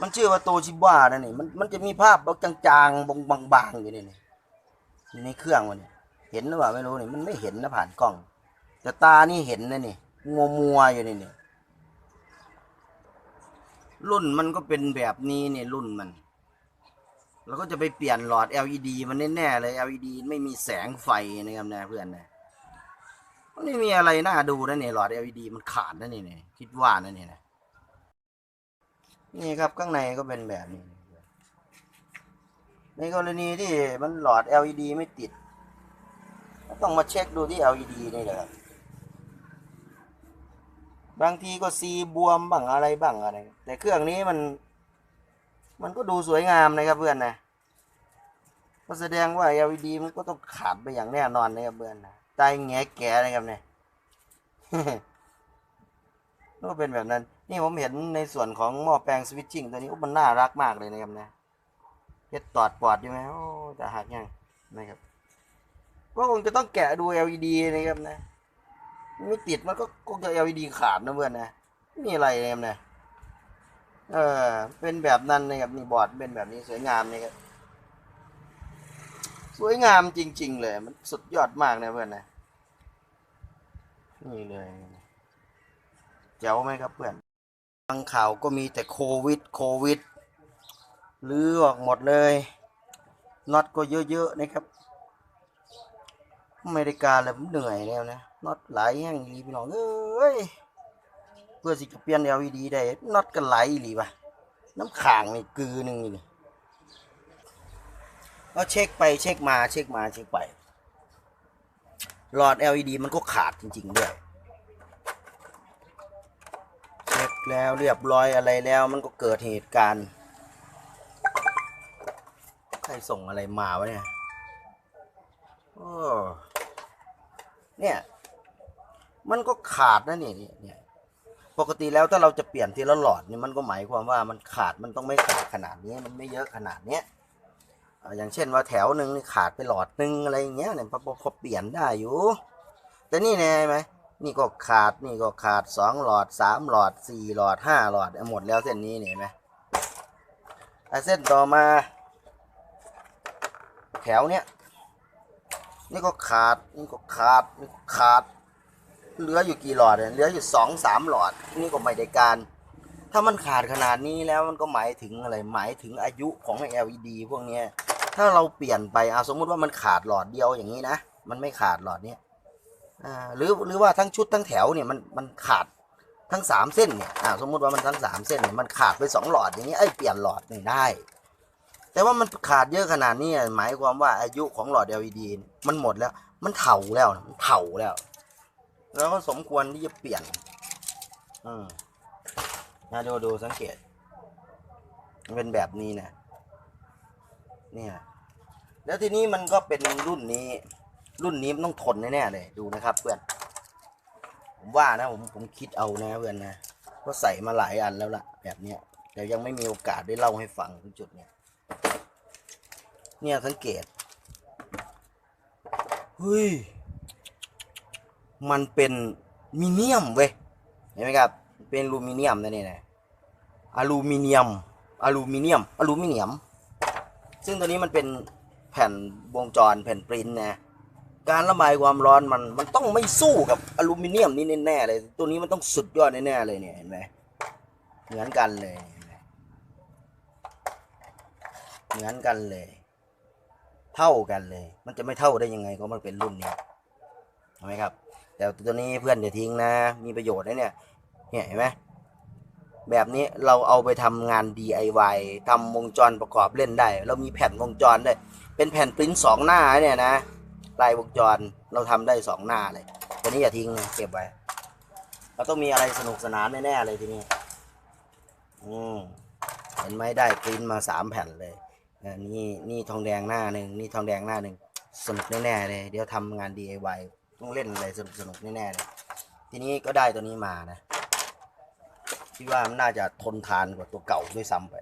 มันชื่อว่าโตชิบ้านะนี่มันมันจะมีภาพแบบจางๆบางๆอยู่นี่นี่อยู่ในเครื่องมันเนี่ยเห็นหรือเปล่าไม่รู้นี่มันไม่เห็นนะผ่านกล้อง แต่ตานี่เห็นนะนี่มัวมัวๆอยู่นี่นี่รุ่นมันก็เป็นแบบนี้นี่รุ่นมันเราก็จะไปเปลี่ยนหลอด LED มันแน่ๆเลย LED ไม่มีแสงไฟนะครับนะเพื่อนนะมันไม่มีอะไรน่าดูนะเนี่ยหลอด LED มันขาดนะนี่เนี่ยคิดว่านะเนี่ยนะ นี่ครับข้างในก็เป็นแบบนี้ ในกรณีที่มันหลอด LED ไม่ติด ต้องมาเช็คดูที่ LED นี่แหละครับบางทีก็ซีบวมบ้างอะไรบ้างอะไร แต่เครื่องนี้มัน มันก็ดูสวยงามนะครับเพื่อนนะก็แสดงว่า LED มันก็ต้องขาดไปอย่างแน่นอนนะครับเพื่อนนะตายแงแก่นะครับเนี่ย ก็เป็นแบบนั้น นี่ผมเห็นในส่วนของหม้อแปลงสวิตชิ่งตัวนี้อ้มันน่ารักมากเลยนะครับนะเฮ็ดตอดปอดอยู่ไหมโอ้จะหักยังนะครับก็คงจะต้องแกะดู LED นะครับนะไม่ติดมันก็คงจะ LED ขาดนะเพื่อนนะมีอะไรเลยครับนะเออเป็นแบบนั้นนะครับนี่บอร์ดเป็นแบบนี้สวยงามนะครับสวยงามจริง ๆ เลย มันสุดยอดมากนะเพื่อนนะนี่เลย เจ๋วไหมครับเพื่อนทางข่าวก็มีแต่โควิด โควิดลื้อออกหมดเลยน็อตก็เยอะๆนะครับอเมริกาเลยผมเหนื่อยแล้วนะน็อตไหลแห้งอีพี่น้องเอ้ยเพื่อสิจะเปลี่ยน LED ได้น็อตก็ไหลอีหลีป่ะน้ำข่างนี่กือหนึ่งนี่ก็เช็คไปเช็คมาเช็คมาเช็คไป หลอด LED มันก็ขาดจริงๆด้วย เช็ค แล้วเรียบร้อยอะไรแล้วมันก็เกิดเหตุการณ์ ใครส่งอะไรมาวะเนี่ยโอ้เนี่ย มันก็ขาดนะเนี่ยเนี่ยเนี่ยปกติแล้วถ้าเราจะเปลี่ยนทีละหลอดเนี่ยมันก็หมายความว่ามันขาดมันต้องไม่ขาดขนาดนี้ มันไม่เยอะขนาดเนี้ยอย่างเช่นว่าแถวหนึ่งนี่ขาดไปหลอดหนึ่งอะไรอย่างเงี้ยเนี่ยพอเปลี่ยนได้อยู่ แต่นี่แน่ไหม นี่ก็ขาดนี่ก็ขาดสองหลอดสามหลอดสี่หลอดห้าหลอดหมดแล้วเส้นนี้เห็นไหมอะเส้นต่อมา แถวเนี้ยนี่ก็ขาดนี่ก็ขาดนี่ก็ขาด เหลืออยู่กี่หลอดเนี่ยเหลืออยู่สองสามหลอด นี่ก็ไม่ได้การ ถ้ามันขาดขนาดนี้แล้วมันก็หมายถึงอะไรหมายถึงอายุของ LED พวกเนี้ยถ้าเราเปลี่ยนไปเอาสมมุติว่ามันขาดหลอดเดียวอย่างนี้นะ มันไม่ขาดหลอดเนี้ย หรือหรือว่าทั้งชุดทั้งแถวเนี่ยมันมันขาดทั้งสามเส้นเนี่ยอ่าสมมุติว่ามันทั้งสามเส้นเนี่ยมันขาดไปสองหลอดอย่างนี้เอ้ยเปลี่ยนหลอดนี่ได้ แต่ว่ามันขาดเยอะขนาดนี้หมายความว่าอายุของหลอด LED มันหมดแล้ว มันเถาแล้วมันเถาแล้ว แล้วก็สมควรที่จะเปลี่ยนอืมนะดูดูสังเกตมันเป็นแบบนี้นะเนี่ยแล้วทีนี้มันก็เป็นรุ่นนี้ รุ่นนี้มันต้องทนแน่ๆเลยดูนะครับเพื่อน ผมว่านะผมผมคิดเอานะเพื่อนนะก็ใส่มาหลายอันแล้วล่ะ แบบเนี้ยแต่ยังไม่มีโอกาสได้เล่าให้ฟังถึงจุดเนี้ยเนี่ยสังเกตเฮ้ยมันเป็นมิเนียมเว้ยเห็นไหมครับ เป็นอลูมิเนียมนะนี่นะอลูมิเนียมอลูมิเนียมอลูมิเนียม ซึ่งตัวนี้มันเป็นแผ่นวงจรแผ่นปริ้นนะ การระบายความร้อนมันมันต้องไม่สู้กับอลูมิเนียมนี่แน่ๆเลย ตัวนี้มันต้องสุดยอดแน่ๆเลยเนี่ยเห็นไหมเหมือนกันเลย เหมือนกันเลย เท่ากันเลย มันจะไม่เท่าได้ยังไงก็มันเป็นรุ่นนี้เห็นไหมครับ แต่ตัวนี้เพื่อนอย่าทิ้งนะ มีประโยชน์นะเนี่ยเนี่ยเห็นไหมแบบนี้เราเอาไปทำงาน DIY ทำวงจรประกอบเล่นได้ เรามีแผ่นวงจรด้วยเป็นแผ่นปริ้นสองหน้าเนี่ยนะ ลายวงจรเราทำได้สองหน้าเลยตัวนี้อย่าทิ้งนะเก็บไว้เราต้องมีอะไรสนุกสนานแน่ๆเลยทีนี้อืมเห็นไหมได้ปริ้นมาสามแผ่นเลยออนี่นี่ทองแดงหน้าหนึ่งนี่ทองแดงหน้าหนึ่งสนุกแน่ๆเลย เดี๋ยวทำงาน DIY ต้องเล่นอะไรสนุกสนุกแน่ๆเลยทีนี้ก็ได้ตัวนี้มานะคิดว่ามันน่าจะทนทานกว่าตัวเก่าด้วยซ้ำไป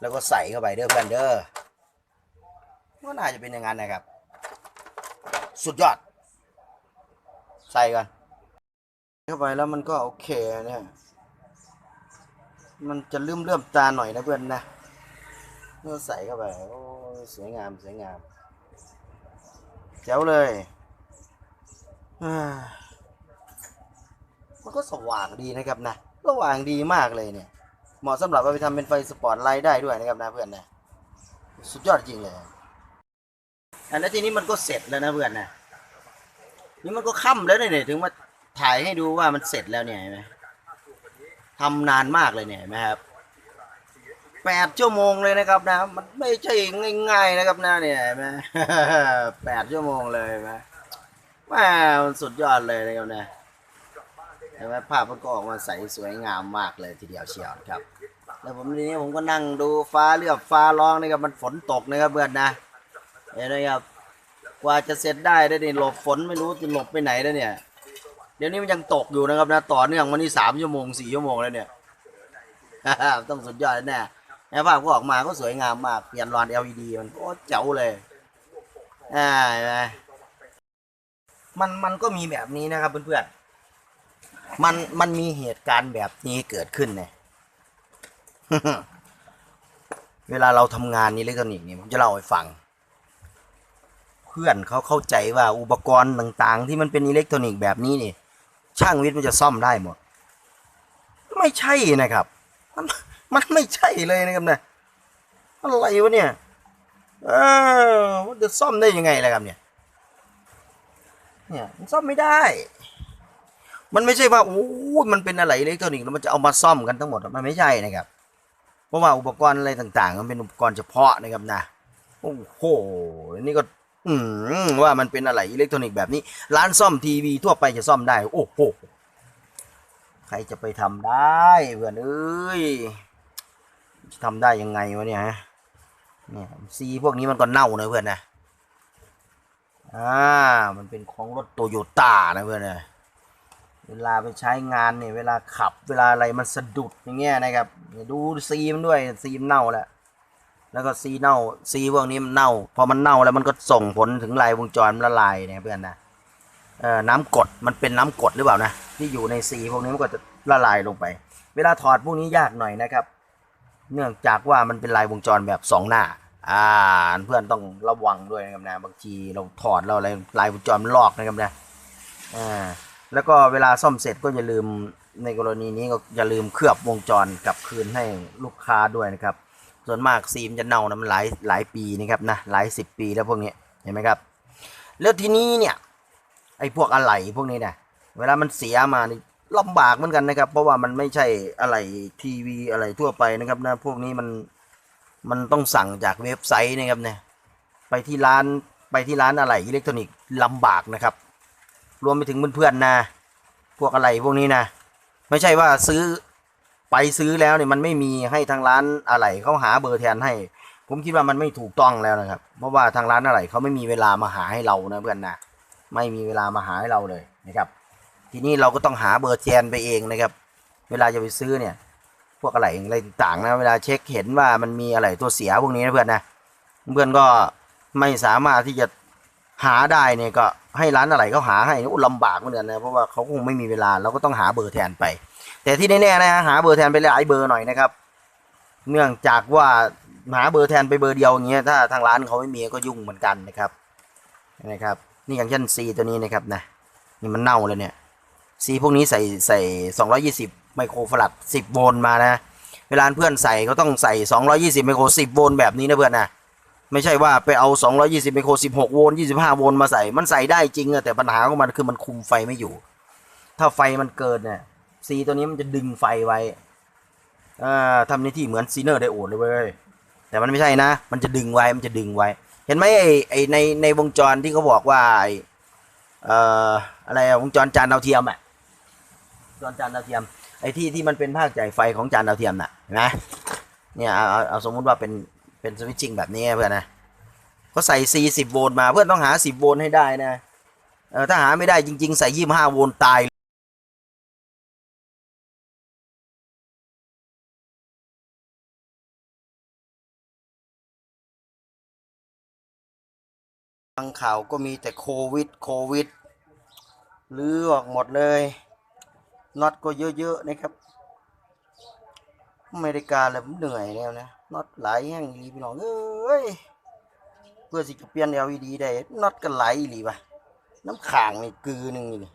แล้วก็ใส่เข้าไปเด้อเพื่อนเด้อก็น่าจะเป็นอย่างนั้นนะครับ สุดยอด ใส่กันเข้าไปแล้วมันก็โอเคเนี่ย มันจะเลื่อมเลื่อมตาหน่อยนะเพื่อนนะเมื่อใส่เข้าไปโอ้สวยงามสวยงามแจ๋วเลยมันก็สว่างดีนะครับนะสว่างดีมากเลยเนี่ย เหมาะสำหรับเอาไปทำเป็นไฟสปอร์ตไลท์ได้ด้วยนะครับนะเพื่อนนะสุดยอดจริงเลย อันนั้นทีนี้มันก็เสร็จแล้วนะเพื่อนนะนี่มันก็ค่ำแล้วเนี่ยถึงมาถ่ายให้ดูว่ามันเสร็จแล้วเนี่ยเห็นไหมทำนานมากเลยเนี่ยนไหมครับแปดชั่วโมงเลยนะครับนะ มันไม่ใช่ง่ายๆนะครับนะเนี่ยเห็นไหมแปดชั่วโมงเลยไหมว้าวมันสุดยอดเลยนะครับนะเห็นไหมภาพมันก็ออกมาใสสวยงามมากเลยทีเดียวเชียวครับ แล้วผมทีนี้ผมก็นั่งดูฟ้าเรียบฟ้าร้องนะครับมันฝนตกนะครับเพื่อนนะ เห็นไหมครับ กว่าจะเสร็จได้ได้เนี่ยหลบฝนไม่รู้จะหลบไปไหนแล้วเนี่ย เดี๋ยวนี้มันยังตกอยู่นะครับนะต่อเนื่องวันนี้สามชั่วโมงสี่ชั่วโมงแล้วเนี่ยต้องสุดยอดแน่แม่ภาพก็ออกมาก็สวยงามมาก เปลี่ยนหลอด LED มันโอ้เจ๋วเลย อ่าไหมมันมันก็มีแบบนี้นะครับเพื่อนๆ มันมันมีเหตุการณ์แบบนี้เกิดขึ้นเนี่ย เวลาเราทำงานอิเล็กทรอนิกส์นี่ผมจะเล่าให้ฟัง เพื่อนเขาเข้าใจว่าอุปกรณ์ต่างๆ ที่มันเป็นอิเล็กทรอนิกส์แบบนี้นี่ช่างวิทย์มันจะซ่อมได้หมด ไม่ใช่นะครับ มันมันไม่ใช่เลยนะครับเนี่ยอะไรวะเนี่ยเออมันจะซ่อมได้ยังไงล่ะครับเนี่ย เนี่ยมันซ่อมไม่ได้ มันไม่ใช่ว่าโอ้ยมันเป็นอะไรอิเล็กทรอนิกส์แล้วมันจะเอามาซ่อมกันทั้งหมดมันไม่ใช่นะครับ เพราะว่าอุปกรณ์อะไรต่าง ๆ มันเป็นอุปกรณ์เฉพาะนะครับนะโอ้โหนี่ก็ อืมว่ามันเป็นอะไรอิเล็กทรอนิกส์แบบนี้ ร้านซ่อมทีวีทั่วไปจะซ่อมได้ โอ้โหใครจะไปทำได้เพื่อนเอ้ยจะทำได้ยังไงวะเนี่ยฮะเนี่ยซีพวกนี้มันก็เน่านะเพื่อนนะอ่ามันเป็นของรถโตโยต้านะเพื่อนนะเวลาไปใช้งานเนี่ยเวลาขับเวลาอะไรมันสะดุดอย่างเงี้ยนะครับดูซีมด้วยซีมเน่าแล้ว แล้วก็ซีเน่าซีพวกนี้มันเน่า พอมันเน่าแล้วมันก็ส่งผลถึงลายวงจรมันละลายเนี่ยเพื่อนนะน้ำกดมันเป็นน้ำกดหรือเปล่านะที่อยู่ในซีพวกนี้มันก็จะละลายลงไป เวลาถอดพวกนี้ยากหน่อยนะครับ เนื่องจากว่ามันเป็นลายวงจรแบบสองหน้าอ่าเพื่อนต้องระวังด้วยนะครับนะบางทีเราถอดเราอะไรลายวงจรมันลอกนะครับนะอ่าแล้วก็เวลาซ่อมเสร็จก็อย่าลืมในกรณีนี้ก็อย่าลืมเคลือบวงจรกลับคืนให้ลูกค้าด้วยนะครับ ส่วนมากซีมจะเน่านะมันหลายหลายปีนะครับนะหลายสิบปีแล้วพวกนี้เห็นไหมครับ แล้วทีนี้เนี่ยไอ้พวกอะไหล่พวกนี้เนี่ยเวลามันเสียมานี่ลำบากเหมือนกันนะครับ เพราะว่ามันไม่ใช่อะไหล่ทีวีอะไรทั่วไปนะครับนะพวกนี้มันมันต้องสั่งจากเว็บไซต์นะครับเนี่ยไปที่ร้านไปที่ร้านอะไหล่อิเล็กทรอนิกส์ลำบากนะครับ รวมไปถึงเพื่อนๆนะพวกอะไรพวกนี้นะ ไม่ใช่ว่าซื้อ ไปซื้อแล้วเนี่ยมันไม่มีให้ทางร้านอะไรเขาหาเบอร์แทนให้ ผมคิดว่ามันไม่ถูกต้องแล้วนะครับ เพราะว่าทางร้านอะไรเขาไม่มีเวลามาหาให้เรานะเพื่อนนะไม่มีเวลามาหาให้เราเลยนะครับ ทีนี้เราก็ต้องหาเบอร์แทนไปเองนะครับ เวลาจะไปซื้อเนี่ย พวกอะไรอะไรต่างนะเวลาเช็คเห็นว่ามันมีอะไรตัวเสียพวกนี้นะเพื่อนนะเพื่อนก็ไม่สามารถที่จะหาได้เนี่ยก็ให้ร้านอะไรเขาหาให้ลำบากเหมือนกันนะเพราะว่าเขาคงไม่มีเวลาเราก็ต้องหาเบอร์แทนไป แต่ที่แน่ๆนะหาเบอร์แทนไปหลายเบอร์หน่อยนะครับ เนื่องจากว่าหาเบอร์แทนไปเบอร์เดียวอย่างเงี้ยถ้าทางร้านเขาไม่มีก็ยุ่งเหมือนกันนะครับนะครับ นี่อย่างเช่นซีตัวนี้นะครับนะนี่มันเน่าเลยเนี่ยซีพวกนี้ใส่ใส่สองร้อยี่สิบไมโครฟลัดสิบโวลต์มานะ เวลาเพื่อนใส่ก็ต้องใส่สองร้อยี่สิบไมโครสิบโวลต์แบบนี้นะเพื่อนนะไม่ใช่ว่าไปเอาสองร้อยี่สิบไมโครสิบหกโวลต์ยี่สิบห้าโวลต์มาใส่ มันใส่ได้จริงอะแต่ปัญหาของมันคือมันคุมไฟไม่อยู่ ถ้าไฟมันเกินเนี่ย ซีตัวนี้มันจะดึงไฟไว้อ่าทำหน้าที่เหมือนซีเนอร์ไดโอดเลยเว้ยแต่มันไม่ใช่นะ มันจะดึงไว้ มันจะดึงไว้ เห็นไหมไอ้ไอ้ในในวงจรที่เขาบอกว่าไอ้เอ่ออะไรอะวงจรจานดาวเทียมอะวงจรจานดาวเทียม ไอ้ที่ที่มันเป็นภาคจ่ายไฟของจานดาวเทียมน่ะเห็นไหมเนี่ยเอาเอาสมมุติว่าเป็นเป็นสวิตชิ่งแบบนี้เพื่อนนะเขาใส่ซีสิบโวลต์มาเพื่อนต้องหาสิบโวลต์ให้ได้นะเออถ้าหาไม่ได้จริง ๆ ใส่ยี่ห้าโวลต์ตาย ฟังข่าวก็มีแต่โควิด โควิดลือออกหมดเลยน็อตก็เยอะๆนะครับอเมริกาเลยเหนื่อยแล้วนะน็อตไหลแห้งดีพี่น้องเอ้ยเพื่อสิจะเปลี่ยน LED ได้น็อตก็ไหลดีป่ะน้ำขางนี่กือหนึ่งนี่